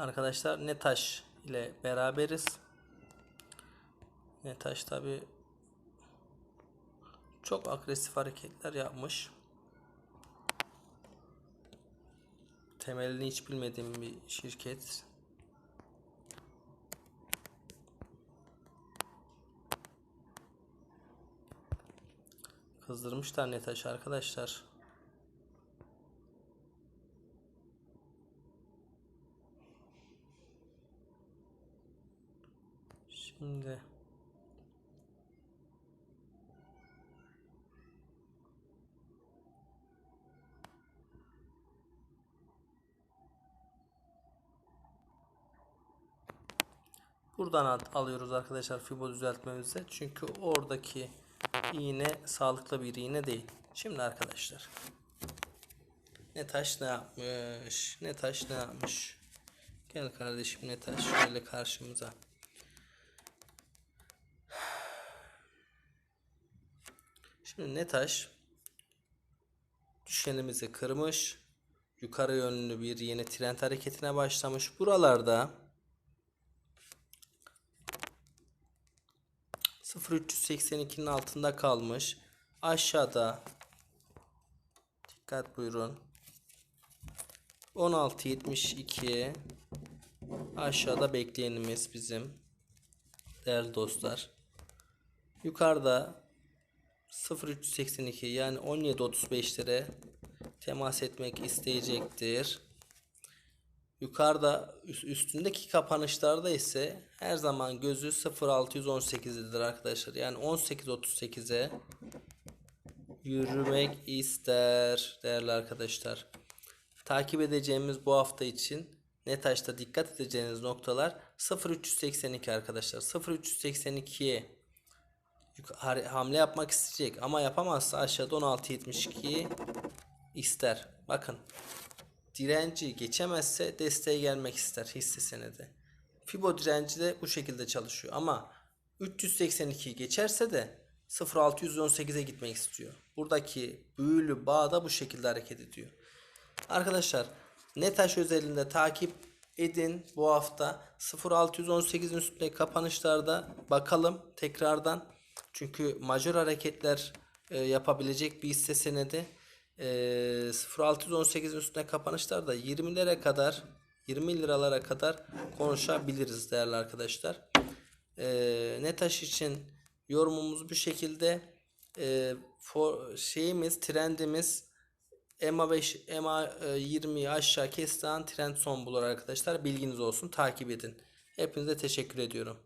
Arkadaşlar Netaş ile beraberiz. Netaş tabi çok agresif hareketler yapmış. Temelini hiç bilmediğim bir şirket. Kızdırmışlar Netaş arkadaşlar. Şimdi Buradan al- alıyoruz arkadaşlar fibo düzeltmemizi. Çünkü oradaki iğne sağlıklı bir iğne değil. Şimdi arkadaşlar. Ne taş ne yapmış? Ne taş ne yapmış? Gel kardeşim ne taş şöyle karşımıza. Şimdi ne taş düşenimizi kırmış. Yukarı yönlü bir yeni trend hareketine başlamış. Buralarda 0382'nin altında kalmış. Aşağıda dikkat buyurun. 1672 aşağıda bekleyenimiz bizim değerli dostlar. Yukarıda 0382 yani 1735'lere temas etmek isteyecektir. Yukarıda üst- üstündeki kapanışlarda ise her zaman gözü 0618'dedir arkadaşlar. Yani 1838'e yürümek ister değerli arkadaşlar. Takip edeceğimiz bu hafta için Netaş'ta dikkat edeceğiniz noktalar 0382 arkadaşlar. 0382'ye yuk- har- hamle yapmak isteyecek ama yapamazsa aşağıda 1672 ister. Bakın direnci geçemezse desteğe gelmek ister hisse senedi. Fibo direnci de bu şekilde çalışıyor ama 382'yi geçerse de 0618'e gitmek istiyor. Buradaki büyülü bağ da bu şekilde hareket ediyor. Arkadaşlar Netaş özelinde takip edin bu hafta 0618'in üstünde kapanışlarda bakalım tekrardan. Çünkü majör hareketler e, yapabilecek bir hisse senedi. E, 0618'in üstünde kapanışlarda 20'lere kadar 20 liralara kadar konuşabiliriz değerli arkadaşlar. E, Netaş için yorumumuz bu şekilde. E, for, şeyimiz trendimiz EMA 5, EMA 20'yi aşağı kestiği an trend son bulur arkadaşlar. Bilginiz olsun. Takip edin. Hepinize teşekkür ediyorum.